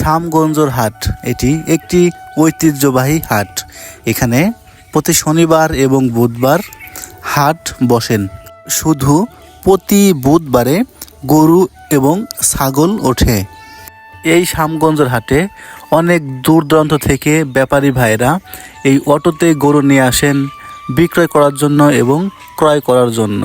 শ্যামগঞ্জর হাট। এটি একটি ঐতিহ্যবাহী হাট। এখানে প্রতি শনিবার এবং বুধবার হাট বসেন। শুধু প্রতি বুধবারে গরু এবং ছাগল ওঠে। এই শ্যামগঞ্জের হাটে অনেক দূর দূরান্ত থেকে ব্যাপারী ভাইরা এই অটোতে গরু নিয়ে আসেন, বিক্রয় করার জন্য এবং ক্রয় করার জন্য।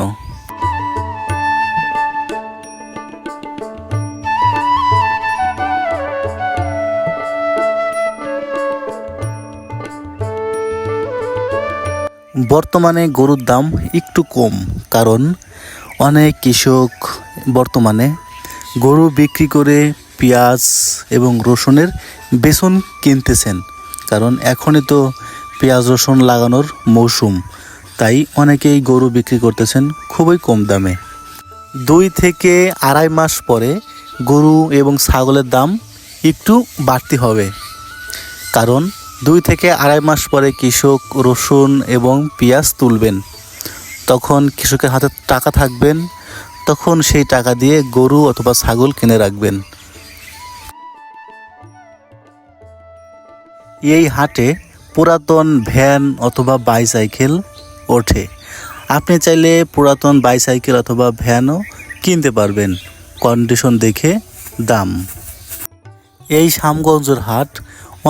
বর্তমানে গরুর দাম একটু কম, কারণ অনেক কৃষক বর্তমানে গরু বিক্রি করে পেঁয়াজ এবং রসুনের বেসন কিনতেছেন। কারণ এখনই তো পেঁয়াজ, রসুন লাগানোর মৌসুম, তাই অনেকেই গরু বিক্রি করতেছেন খুবই কম দামে। দুই থেকে আড়াই মাস পরে গরু এবং ছাগলের দাম একটু বাড়তি হবে, কারণ দুই থেকে আড়াই মাস পরে কৃষক রসুন এবং পেঁয়াজ তুলবেন। তখন কৃষকের হাতে টাকা থাকবেন, তখন সেই টাকা দিয়ে গরু অথবা ছাগল কিনে রাখবেন। এই হাটে পুরাতন ভ্যান অথবা বাইসাইকেল ওঠে। আপনি চাইলে পুরাতন বাইসাইকেল অথবা ভ্যানও কিনতে পারবেন, কন্ডিশন দেখে দাম। এই শ্যামগঞ্জের হাট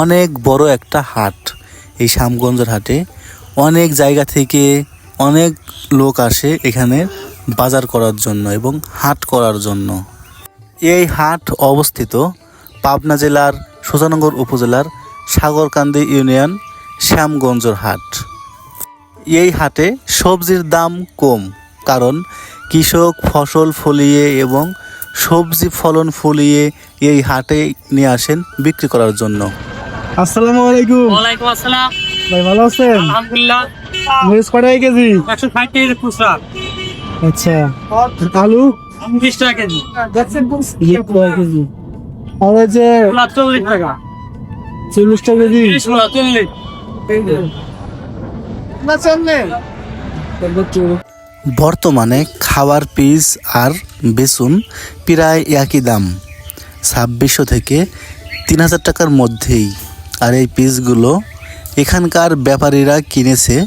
অনেক বড় একটা হাট। এই শ্যামগঞ্জের হাটে অনেক জায়গা থেকে অনেক লোক আসে এখানে বাজার করার জন্য এবং হাট করার জন্য। এই হাট অবস্থিত পাবনা জেলার সুজানগর উপজেলার সাগরকান্দি ইউনিয়ন শ্যামগঞ্জর হাট। এই হাটে সবজির দাম কম কারণ কৃষক ফসল ফলিয়ে এবং সবজি ফলন ফলিয়ে এই হাটে নিয়ে আসেন বিক্রি করার জন্য। আসসালামু আলাইকুম। ওয়ালাইকুম আসসালাম। ভাই ভালো আছেন? আলহামদুলিল্লাহ। মরিচ কেজি? একশো ষাট টাকা খুচরা। আচ্ছা। আলু বিশ টাকা কেজি। ইয়ে কয় কেজি? আর এই যে মূলা চল্লিশ টাকা। চল্লিশ টাকা কেজি? চল্লিশ। বর্তমানে খাবার পিস আর বেসুন প্রায় একই দাম। ছাব্বিশশো থেকে তিন হাজার টাকার মধ্যেই। আর এই পিসগুলো এখানকার ব্যাপারীরা কিনেছে।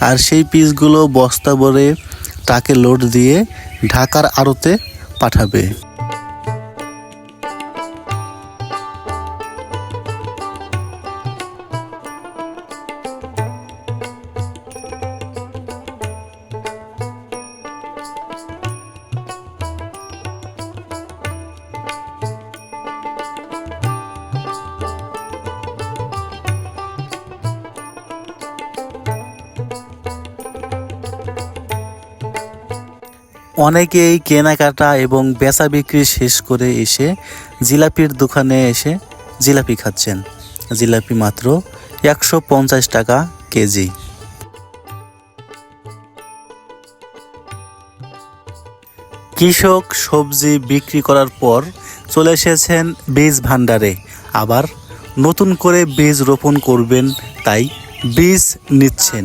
আর সেই পিসগুলো বস্তা ভরে ট্রাকে লোড দিয়ে ঢাকার আড়তে পাঠাবে। অনেকেই কেনাকাটা এবং বেচা বিক্রি শেষ করে এসে জিলাপির দোকানে এসে জিলাপি খাচ্ছেন। জিলাপি মাত্র একশো পঞ্চাশ টাকা কেজি। কৃষক সবজি বিক্রি করার পর চলে এসেছেন বীজ ভাণ্ডারে। আবার নতুন করে বীজ রোপণ করবেন তাই বীজ নিচ্ছেন।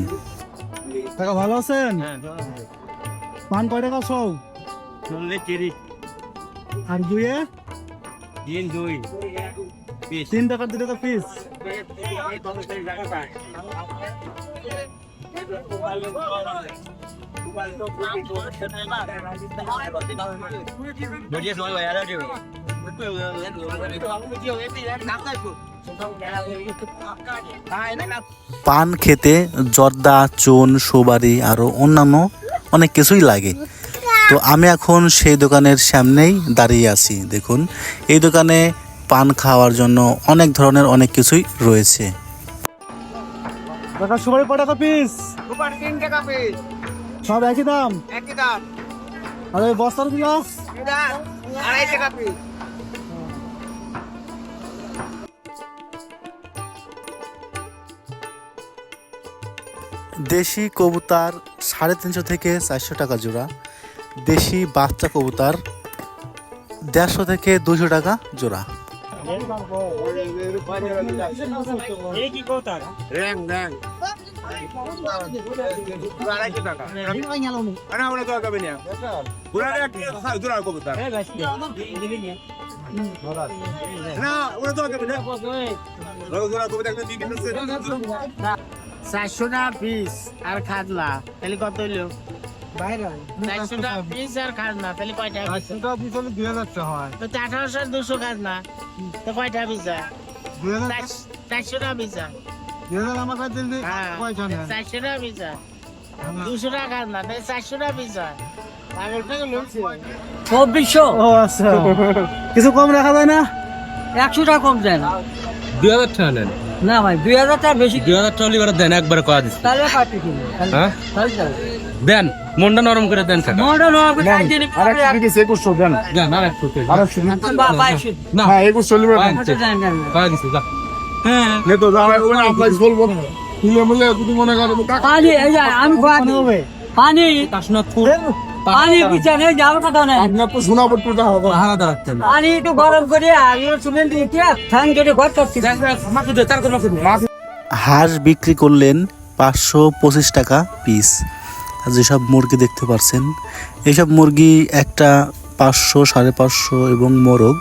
ভালো আছেন? পান কয় টাকা সব চল্লিশ তিরিশ। আর দুয়ে তিন দুই। তিন টাকা দু টাকা পিস। আর পান খেতে জর্দা চুন সুবারি আরও অন্যান্য অনেক কিছুই লাগে। তো আমি এখন সেই দোকানের সামনেই দাঁড়িয়ে আছি দেখুন। এই দোকানে পান খাওয়ার জন্য অনেক ধরনের অনেক কিছুই রয়েছে। টাকা সুপারি কয় টাকা পিস সুপার তিন টাকা পিস সব একই দাম? একই দাম। আর ওই বস্তার এটা আড়াই টাকা পিস দেশি কবুতার সাড়ে তিনশো থেকে চারশো টাকা জোড়া দেশি বাচ্চা কবুতার দেড়শো থেকে দুশো টাকা জোড়া। তো না ওরা তো চারশো টাকা পিস আর খাজনা তাহলে কত হইল? চারশো টাকা পিস আর খাজনা তাহলে দুই হাজার টাকা হয়। তো আঠারোশো দুশো খাজনা তো কয়টা পিস দুই হাজার চারশো টাকা পিস দুই হাজার আমার কাছে দিলে কয়টা নেন চারশো টাকা পিস দুশো টাকা খাজনা তাহলে চারশো টাকা পিস হয় চব্বিশশো? ও আচ্ছা। কিছু কম রাখা যায় না? একশো টাকা কম দেন দুই হাজার টাকা নেন। না ভাই দুই হাজার টাকা বেশি দুই হাজার টাকা লিবার দেন একবারে কয়া দিচ্ছি তাহলে পাঠিয়ে দিন হ্যাঁ? দেন মনটা নরম করে দেন কাকা। মডার্ন হবে তাই দিন দেন আর একটু দেন। বাইশে না। হ্যাঁ একুশ চল্লিশ কয়া দিচ্ছি, দেন। দেন কয়া দিচ্ছি, যা। তো আমরা বলব। তুলে মিলে যদি মনে করো পানি এই যে আমি। হবে। পানি। কাশনাথপুর। পানি পিছনে যাওয়ার কথা নেই। আপনার তো পানি একটু গরম করে ঠান কেটে ঘর করছি মাকে দে তার কোনো হাঁস বিক্রি করলেন পাঁচশো পঁচিশ টাকা পিস আর যেসব মুরগি দেখতে পাচ্ছেন এইসব মুরগি একটা পাঁচশো সাড়ে পাঁচশো এবং মোরগ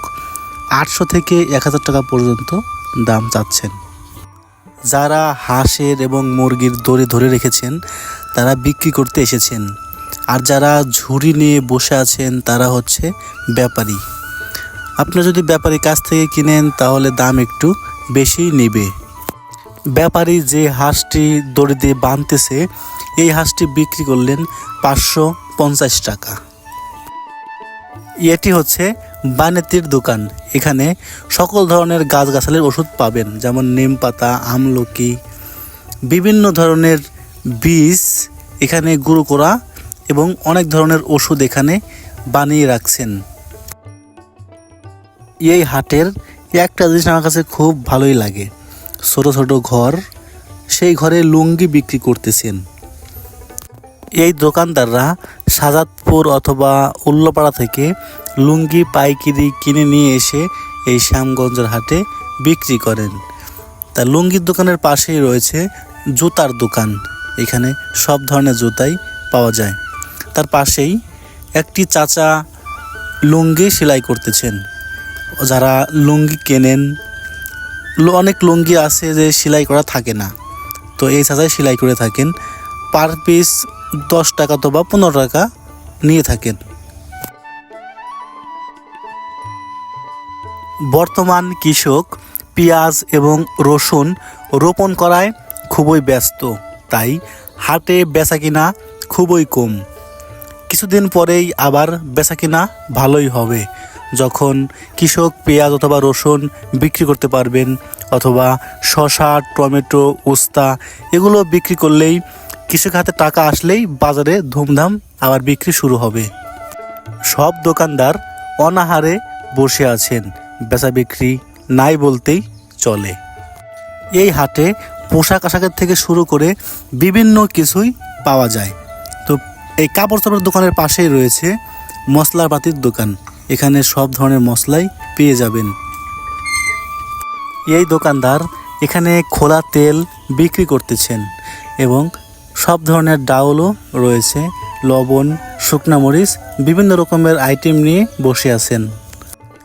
আটশো থেকে এক হাজার টাকা পর্যন্ত দাম চাচ্ছেন। যারা হাঁসের এবং মুরগির দড়ি ধরে রেখেছেন তারা বিক্রি করতে এসেছেন। আর যারা ঝুড়ি নিয়ে বসে আছেন, তারা হচ্ছে ব্যাপারী। আপনারা যদি ব্যাপারী কাছ থেকে কিনেন, তাহলে দাম একটু বেশি নেবে। ব্যাপারী যে হাঁসটি দড়ি দিয়ে বাঁধতেছে, এই হাঁসটি বিক্রি করলেন পাঁচশো পঞ্চাশ টাকা। এটি হচ্ছে বানেতির দোকান। এখানে সকল ধরনের গাছগাছালির ওষুধ পাবেন, যেমন নিম পাতা, আমলকি, বিভিন্ন ধরনের বীজ এখানে গুঁড়ো করা এবং অনেক ধরনের ওষুধ এখানে বানিয়ে রাখছেন। এই হাটের একটা জিনিস আমার কাছে খুব ভালোই লাগে। ছোট ছোট ঘর, সেই ঘরে লুঙ্গি বিক্রি করতেছেন। এই দোকানদাররা সাজাদপুর অথবা উল্লাপাড়া থেকে লুঙ্গি, পাইকিরি কিনে নিয়ে এসে এই শ্যামগঞ্জের হাটে বিক্রি করেন। তা লুঙ্গির দোকানের পাশেই রয়েছে জুতার দোকান। এখানে সব ধরনের জুতাই পাওয়া যায়। তার পাশেই একটি চাচা লুঙ্গি সেলাই করতেছেন। যারা লুঙ্গি কেনেন অনেক লুঙ্গি আছে যে সেলাই করা থাকে না। তো এই চাচাই সেলাই করে থাকেন, পার পিস দশ টাকা তো বা পনেরো টাকা নিয়ে থাকেন। বর্তমান কৃষক পেঁয়াজ এবং রসুন রোপণ করায় খুবই ব্যস্ত, তাই হাটে বেচা কিনা খুবই কম। কিছুদিন পরেই আবার বেচা কিনা ভালোই হবে। যখন কৃষক পেঁয়াজ অথবা রসুন বিক্রি করতে পারবেন অথবা শসা, টমেটো, উস্তা এগুলো বিক্রি করলেই কৃষক হাতে টাকা আসলেই বাজারে ধুমধাম আবার বিক্রি শুরু হবে। সব দোকানদার অনাহারে বসে আছেন। বেচা বিক্রি নাই বলতেই চলে। এই হাটে পোশাক আশাকের থেকে শুরু করে বিভিন্ন কিছুই পাওয়া যায়। এই কাপড় চাপড়ের দোকানের পাশেই রয়েছে মশলাপাতির দোকান। এখানে সব ধরনের মশলাই পেয়ে যাবেন। এই দোকানদার এখানে খোলা তেল বিক্রি করতেছেন এবং সব ধরনের ডাউলও রয়েছে, লবণ, শুকনা মরিচ, বিভিন্ন রকমের আইটেম নিয়ে বসে আছেন।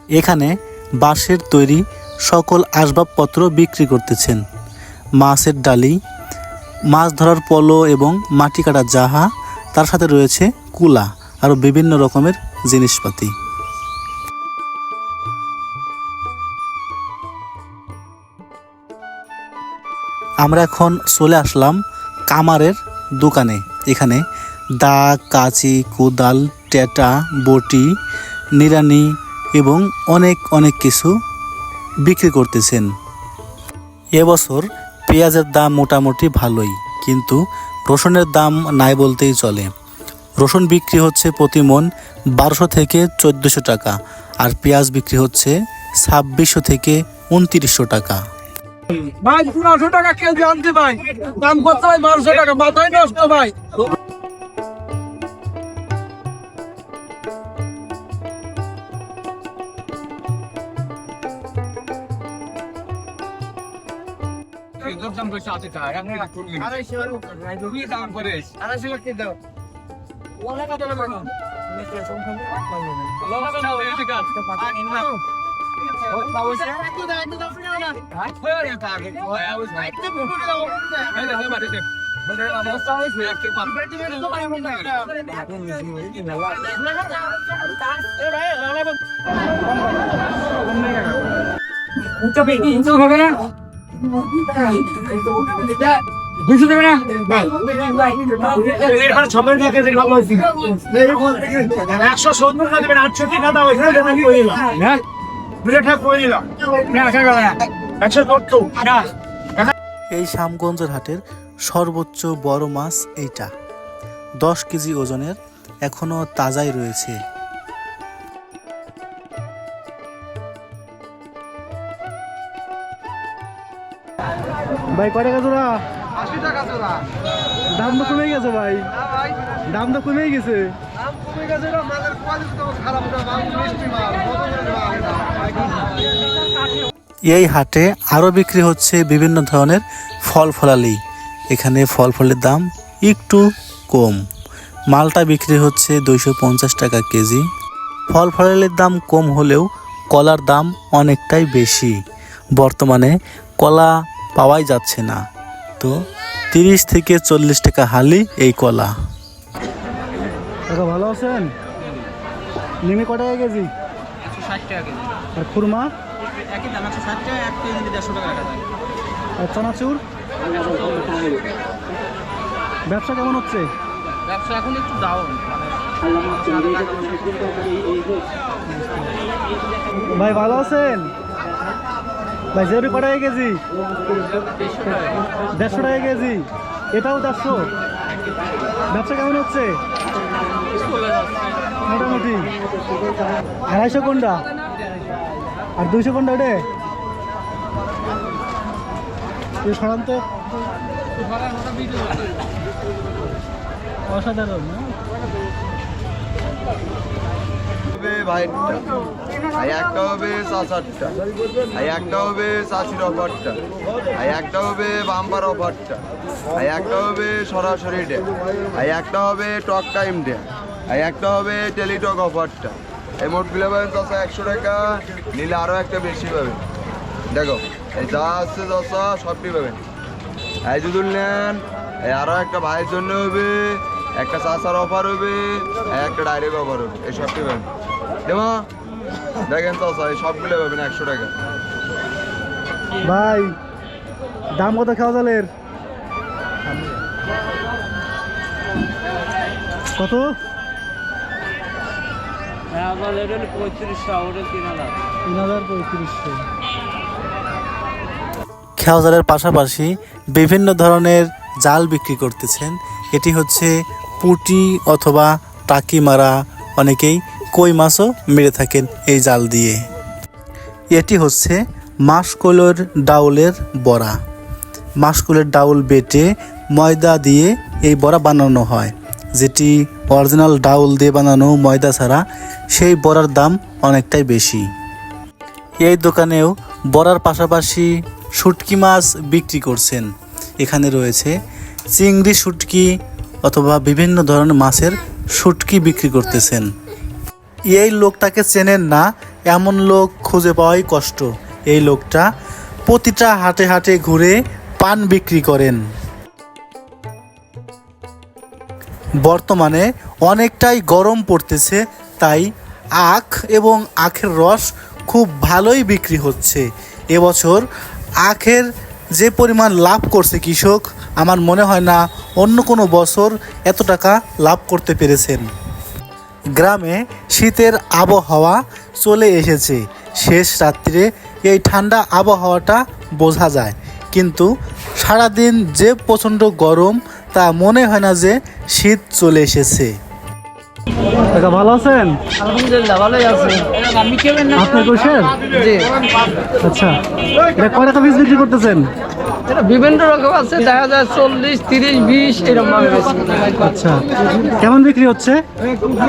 এখানে বাঁশের তৈরি সকল আসবাবপত্র বিক্রি করতেছেন। মাছের ডালি, মাছ ধরার পলো এবং মাটি কাটার জাহা তার সাথে রয়েছে কুলা আরও বিভিন্ন রকমের জিনিসপাতি। আমরা এখন চলে আসলাম কামারের দোকানে। এখানে দা কাঁচি, কোদাল, টেটা, বটি নিরানি এবং অনেক অনেক কিছু বিক্রি করতেছেন। এবছর পেঁয়াজের দাম মোটামুটি ভালোই, কিন্তু রসুনের দাম নাই বলতেই চলে। রসুন বিক্রি হচ্ছে প্রতি মন বারোশো থেকে চোদ্দোশো টাকা আর পেঁয়াজ বিক্রি হচ্ছে ছাব্বিশশো থেকে উনত্রিশশো টাকা। ভাই, পনেরোশো টাকা কেজি আনতে ভাই। দাম কত ভাই? বারোশো টাকা। মাথায় নষ্ট ভাই। সাথে যায় আমি আড়াইশো ঢুকিয়ে দাম করে আড়াইশো লাখ কিন্তু ওলা কত লাগবে Cho bị nhìn xuống rồi đó দুইশো দেবে না একশো সত্তর না দেবেন আটশো টাকা দাও এখানে এই শ্যামগঞ্জের হাটের সর্বোচ্চ বড় মাছ এইটা। দশ কেজি ওজনের এখনও তাজাই রয়েছে। ভাই কয় টাকা জোড়া? আশি টাকা জোড়া। দাম তো কমে গেছে ভাই। দাম তো কমে গেছে এই হাটে আরও বিক্রি হচ্ছে বিভিন্ন ধরনের ফল ফলালি। এখানে ফল ফলের দাম একটু কম। মালটা বিক্রি হচ্ছে দুইশো পঞ্চাশ টাকা কেজি। ফল ফলালির দাম কম হলেও কলার দাম অনেকটাই বেশি। বর্তমানে কলা পাওয়াই যাচ্ছে না। তো তিরিশ থেকে চল্লিশ টাকা হালি এই কলা। ভালো আছেন? কয় টাকা কেজি। আর খুরমা? আর চানাচুর? ব্যবসা কেমন হচ্ছে? ব্যবসা এখন একটু ডাউন ভাই ভালো আছেন? ভাই জেবি কয় কেজি দেড়শো টাকা কেজি। এটাও দেড়শো। ব্যবসা কেমন হচ্ছে? মোটামুটি। আড়াইশো কোনটা? আর দুইশো কোনটা ওটে? সাধারণত অসাধারণ? হবে বাইরটা আর একটা হবে চাষারটা আর একটা হবে চাষির অফারটা, আর একটা হবে বাম্পার অফারটা, আর একটা হবে সরাসরি ডে আর একটা হবে টক টাইম ডে আর একটা হবে টেলিটক অফারটা এই মোট মিলে পাবেন একশো টাকা, নিলে আরও একটা বেশি পাবেন। দেখো, এই যা আছে দশা সবটি পাবেন। এই যদি নেন, এই আরও একটা ভাইয়ের জন্য হবে, একটা চাষার অফার হবে একটা ডাইরেক্ট অফার হবে, এই সবটি পাবেন। দেমা দেখেন চাষা এই সবগুলো পাবেন একশো টাকা। ভাই দাম কত খাওয়া জালের? কত? খেয়াজারের পাশাপাশি বিভিন্ন ধরনের জাল বিক্রি করতেছেন। এটি হচ্ছে পুটি অথবা টাকি মারা অনেকেই কই মাছও মেরে থাকেন এই জাল দিয়ে। এটি হচ্ছে মাসকলোর ডাউলের বড়া। মাসকলের ডাউল বেটে ময়দা দিয়ে এই বড়া বানানো হয়। যেটি অরিজিনাল ডাউল দিয়ে বানানো ময়দা ছাড়া সেই বড়ার দাম অনেকটাই বেশি। এই দোকানেও বড়ার পাশাপাশি শুটকি মাছ বিক্রি করছেন। এখানে রয়েছে চিংড়ি শুটকি অথবা বিভিন্ন ধরনের মাছের শুটকি বিক্রি করতেছেন। এই লোকটাকে চেনেন না, এমন লোক খুঁজে পাওয়াই কষ্ট। এই লোকটা প্রতিটা হাটে হাটে ঘুরে পান বিক্রি করেন। বর্তমানে অনেকটাই গরম পড়তেছে, তাই আখ এবং আখের রস খুব ভালোই বিক্রি হচ্ছে। এবছর আখের যে পরিমাণ লাভ করছে কৃষক, আমার মনে হয় না অন্য কোনো বছর এত টাকা লাভ করতে পেরেছেন। গ্রামে শীতের আবহাওয়া চলে এসেছে। শেষ রাত্রে এই ঠান্ডা আবহাওয়াটা বোঝা যায়। কিন্তু সারাদিন যে প্রচণ্ড গরম, তা মনে হয় না যে শীত চলে এসেছে। কাকা ভালো আছেন? আলহামদুলিল্লাহ ভালোই আছে। আমি কেবেন আপনার কোষের? জি। আচ্ছা এটা কয় টাকা পিস বিক্রি করতেছেন? এটা বিভিন্ন রকম আছে দেখা যায় চল্লিশ তিরিশ বিশ এরকম আচ্ছা কেমন বিক্রি হচ্ছে?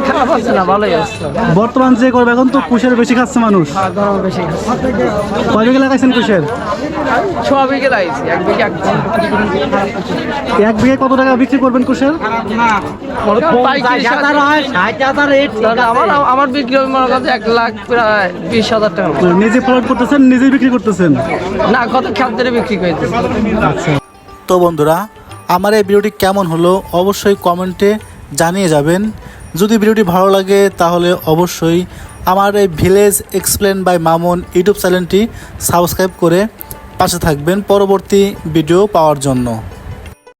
খারাপ আছে না ভালোই আছে। বর্তমান যে করবে এখন তো কুশের বেশি খাচ্ছে মানুষ। বেশি কয় বিঘা লাগাইছেন কুশের? ছ বিঘে লাগাইছি এক বিঘে এক এক বিঘে কত টাকা বিক্রি করবেন কুশের? দাদা, আমার আমার বিক্রি হবে মনে করছে এক লাখ প্রায় বিশ হাজার টাকা। নিজে ফলন করতেছেন নিজেই বিক্রি করতেছেন? না কত খাদ্যের বিক্রি করতেছি। তো বন্ধুরা আমার এই ভিডিওটি কেমন হলো অবশ্যই কমেন্টে জানিয়ে যাবেন। যদি ভিডিওটি ভালো লাগে তাহলে অবশ্যই আমার এই village explain by Mamun YouTube চ্যানেলটি সাবস্ক্রাইব করে পাশে থাকবেন পরবর্তী ভিডিও পাওয়ার জন্য।